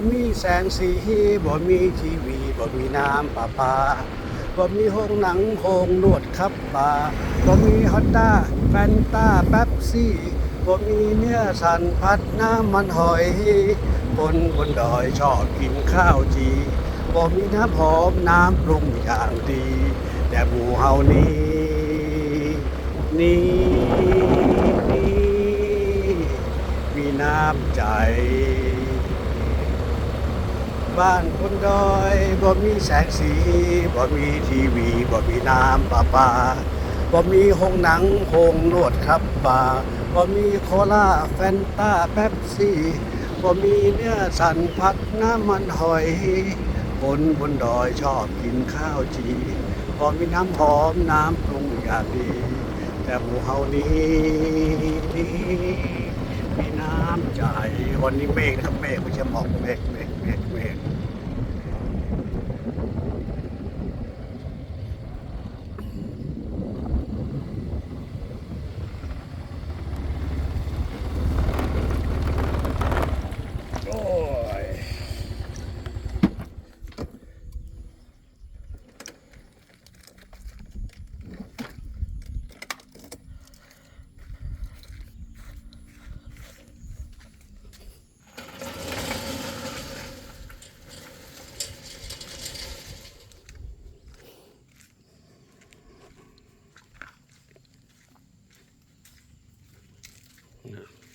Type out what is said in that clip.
บ่มีแสงสีบ่มีทีวีบ่มีน้ำประปาบ่มีห้องหนังโรงนวดครับบาบ่มีฮอตต้าแฟนตาแป๊บซี่บ่มีเนื้อสันพัดน้ำมันหอยคนบนดอยชอบกินข้าวจีบ่มีน้ำหอมน้ำปรุงอย่างดี แต่หมู่เฮานี้นี่นี่มีน้ำใจ บ้านคนดอยบ่มีแสงสีบ่มีทีวีบ่มีน้ำประปาบ่มีห้องหนังโรงนวดครับบาร์บ่มีโคลาแฟนตาแป๊บซี่บ่มีเนื้อสันผัดน้ำมันหอย คนบนดอยชอบกินข้าวจีบ่มีน้ำหอมน้ำปรุงอย่างดี แต่หมู่เฮานี้มีน้ำใจวันนี้เมฆนะครับเมฆไม่ใช่หมอกเมฆเมฆเมฆเมฆ No.